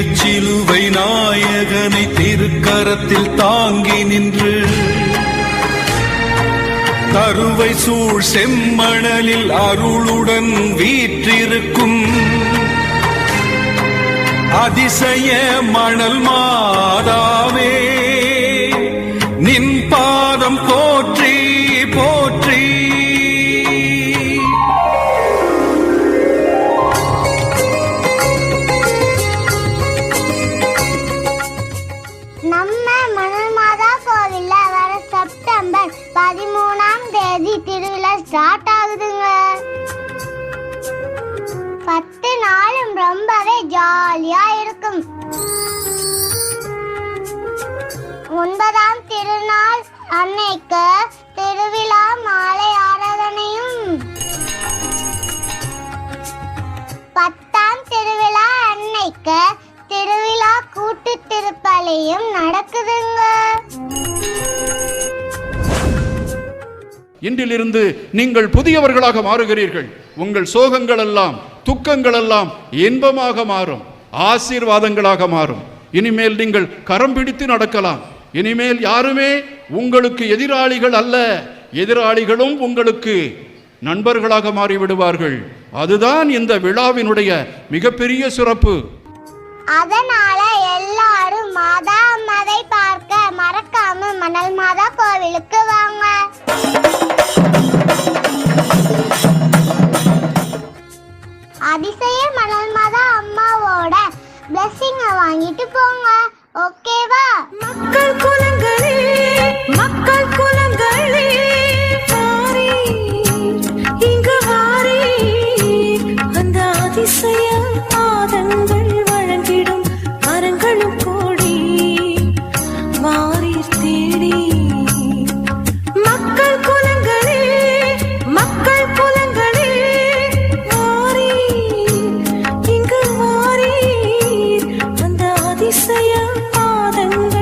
திருச்சிலுவை நாயகனை திருக்கரத்தில் தாங்கி நின்று கருவை சூழ் செம்மணலில் அருளுடன் வீற்றிருக்கும் அதிசய மணல் மாதாவே. பதிமூணாம் தேதி திருவிழா ஸ்டார்ட் ஆகுதுங்க. பத்து நாளும் ரொம்பவே ஜாலியா இருக்கும். ஒன்பதாம் திருநாள் இன்றிலிருந்து நீங்கள் புதியவர்களாக மாறுகிறீர்கள். உங்கள் சோகங்கள் எல்லாம் துக்கங்கள் எல்லாம் இன்பமாக மாறும். ஆசீர்வாதங்களாக மாறும். இனிமேல் நீங்கள் கரம் பிடித்து நடக்கலாம். இனிமேல் யாருமே உங்களுக்கு எதிராளிகள் அல்ல. எதிராளிகளும் உங்களுக்கு நண்பர்களாக மாறிவிடுவார்கள். அதுதான் இந்த விழாவினுடைய மிகப்பெரிய சிறப்பு. அதனால எல்லாரும் மாதா மதை பார்க்க மறக்காம மணல் மாதா கோவிலுக்கு வாங்க. வாங்கிட்டு போங்க. ஓகேவா மக்கள் குலங்களே மக்கள் குலங்களே வாரி இங்கு வாரி அந்த அதிசய மாதங்கள் ஆசையா பாதங்கள்